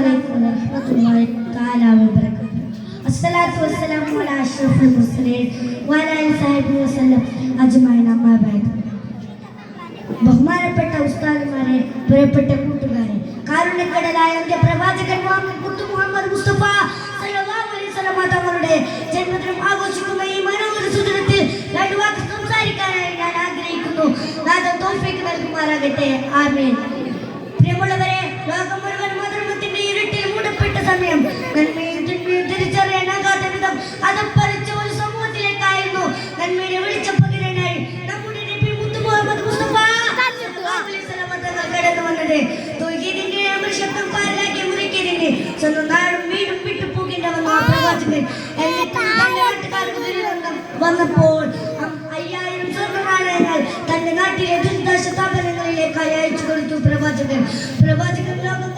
അലൈക്കും വറഹ്മത്തുള്ളാഹി തആല വബറകാതുഹു അസ്സലാത്തു വസ്സലാമു അലാ അഷ്റഫുൽ മുർസലീൻ വഅലാ സഹബി വസല്ലം അജ്മഈൻ അമ്മാ ബഅദ് ബഹുമാനപ്പെട്ട ഉസ്താദുമാരെ പ്രിയപ്പെട്ട കൂട്ടുകാരെ കാരുണ്യക്കടലായ എന്റെ പ്രവാചകൻ മുഹമ്മദ് മുഹമ്മദ് മുസ്തഫ സല്ലല്ലാഹു അലൈഹി വസല്ലം തങ്ങളുടെ ജന്മദിനം ആഘോഷിക്കുന്ന ഈ മനോഹര സുദിനത്തിൽ രണ്ട് വാക്ക് സംസാരിക്കാനായി ഞാൻ ആഗ്രഹിക്കുന്നു നാഥൻ തോൽപ്പിക്ക് നൽകുമാറാകട്ടെ ആമേൻ. പ്രിയമുള്ളവരെ സമയം. ഒരു സമൂഹത്തിലേക്കായിരുന്നു. നമ്മുടെ നബി മുഹമ്മദ് മുസ്തഫ. വന്നപ്പോൾ അയ്യായിരം സ്വർണനാണയങ്ങൾ തന്റെ നാട്ടിലെ ദുരിതാശ സ്ഥാപനങ്ങളിലേക്ക് അയച്ചു കൊടുത്തു പ്രവാചകൻ. പ്രവാചകൻ ലോകം